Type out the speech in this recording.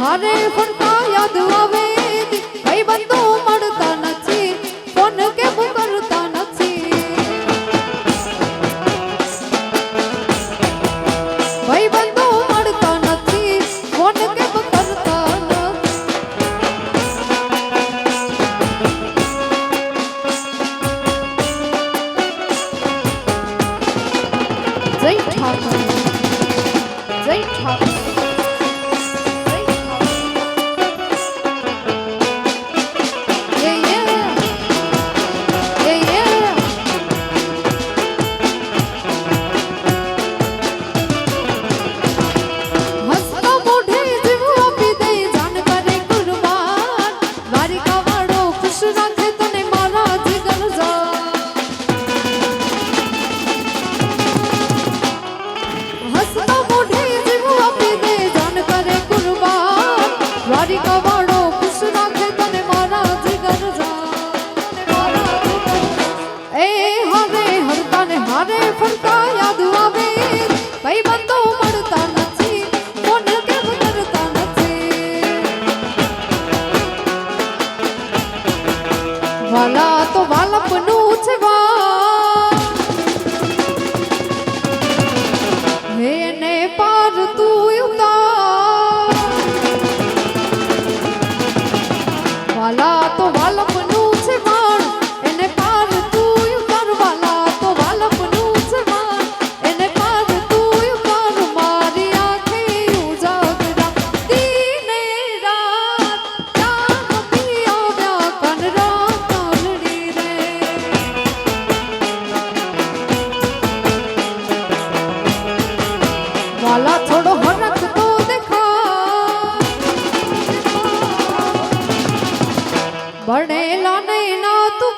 હારે ફરતા યાદ આવે ભાઈ, બંધુ મળતા નથી. ફોન કેમ કરતા નથી? ભાઈ, બંધુ મળતા નથી. ફોન કે કરતા જય ઠાકર. જય ઠાકર. রাখে વાલા थोड़ो હરખ તો દેખો બનેલા નહીં નો તું